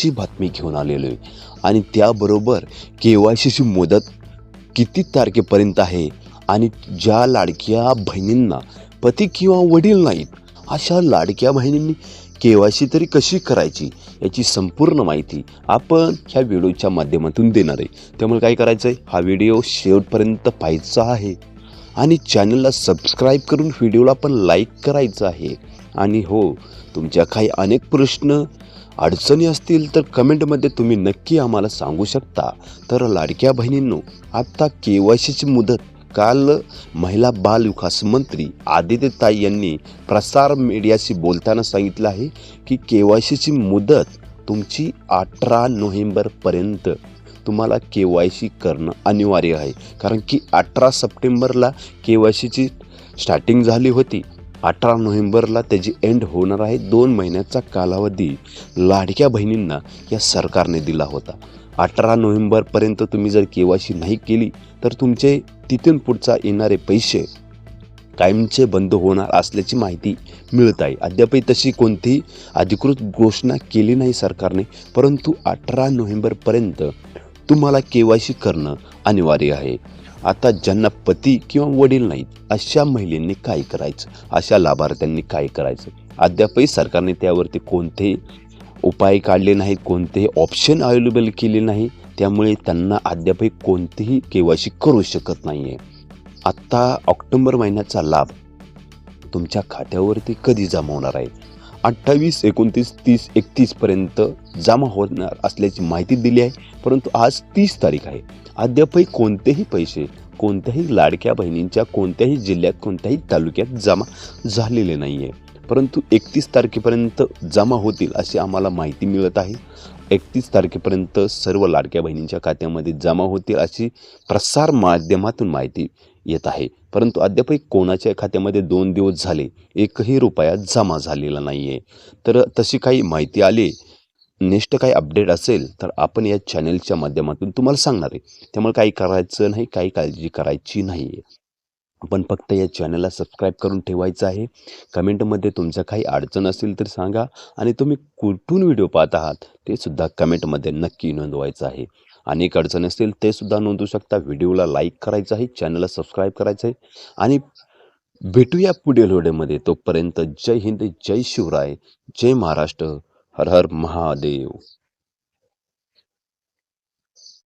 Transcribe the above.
आजची बातमी घेऊन आलेलो आहे. आणि त्याबरोबर के वाय सीची मुदत किती तारखेपर्यंत आहे? आणि ज्या लाडक्या बहिणींना पती किंवा वडील नाहीत अशा लाडक्या बहिणींनी के वाय सी तरी कशी करायची याची संपूर्ण माहिती आपण ह्या व्हिडिओच्या माध्यमातून देणार आहे. त्यामुळे काय करायचं आहे हा व्हिडिओ शेवटपर्यंत पाहायचा आहे. आणि चॅनलला सबस्क्राईब करून व्हिडिओला पण लाईक करायचं आहे. आणि हो तुमच्या काही अनेक प्रश्न अडचणी असतील तर कमेंटमध्ये तुम्ही नक्की आम्हाला सांगू शकता. तर लाडक्या बहिणींनो आत्ता के वाय सीची मुदत काल महिला बाल विकास मंत्री आदित्यताई यांनी प्रसार मीडियाशी बोलताना सांगितलं आहे की के वाय सीची मुदत तुमची अठरा नोव्हेंबरपर्यंत तुम्हाला के वाय सी करणं अनिवार्य आहे. कारण की अठरा सप्टेंबरला के वाय सीची स्टार्टिंग झाली होती. अठरा नोव्हेंबरला त्याची एंड होणार आहे. दोन महिन्याचा कालावधी लाडक्या बहिणींना या सरकारने दिला होता. अठरा नोव्हेंबरपर्यंत तुम्ही जर के वाय सी नाही केली तर तुमचे तिथून पुढचा येणारे पैसे कायमचे बंद होणार असल्याची माहिती मिळत आहे. अद्यापही तशी कोणतीही अधिकृत घोषणा केली नाही सरकारने परंतु अठरा नोव्हेंबरपर्यंत तुम्हाला के वाय सी करणं अनिवार्य आहे. आता ज्यांना पती किंवा वडील नाहीत अशा महिलांनी काय करायचं? अशा लाभार्थ्यांनी काय करायचं? अद्यापही सरकारने त्यावरती कोणतेही उपाय काढले नाहीत कोणतेही ऑप्शन अवेलेबल केले नाही. त्यामुळे त्यांना अद्यापही कोणतेही केवायसी सी करू शकत नाही आहे आत्ता ऑक्टोबर महिन्याचा लाभ तुमच्या खात्यावरती कधी जमा होणार आहे? अठ्ठावीस एकोणतीस तीस एकतीसपर्यंत जमा होणार असल्याची माहिती दिली आहे. परंतु आज तीस तारीख आहे. अद्यापही कोणतेही पैसे कोणत्याही लाडक्या बहिणींच्या कोणत्याही जिल्ह्यात कोणत्याही तालुक्यात जमा झालेले नाही आहे परंतु एकतीस तारखेपर्यंत जमा होतील अशी आम्हाला माहिती मिळत आहे. एकतीस तारखेपर्यंत सर्व लाडक्या बहिणींच्या खात्यामध्ये जमा होतील अशी प्रसार माध्यमातून माहिती येत आहे. परंतु अद्यापही कोणाच्या खात्यामध्ये दोन दिवस झाले एकही रुपया जमा झालेला नाही आहे तर तशी काही माहिती आली नेक्स्ट काही अपडेट असेल तर आपण या चॅनलच्या माध्यमातून तुम्हाला सांगणार आहे. त्यामुळे काही करायचं नाही काही काळजी करायची नाही आहे आपण फक्त या चॅनलला सबस्क्राईब करून ठेवायचं आहे. कमेंटमध्ये तुमचं काही अडचण असेल तर सांगा आणि तुम्ही कुठून व्हिडिओ पाहत आहात ते सुद्धा कमेंटमध्ये नक्की नोंदवायचं आहे. अनेक अडचण असतील ते सुद्धा नोंदवू शकता. व्हिडिओला लाईक करायचं आहे चॅनलला सबस्क्राईब करायचं आहे आणि भेटूया पुढील व्हिडिओमध्ये. तोपर्यंत जय हिंद जय शिवराय जय महाराष्ट्र हर हर महादेव.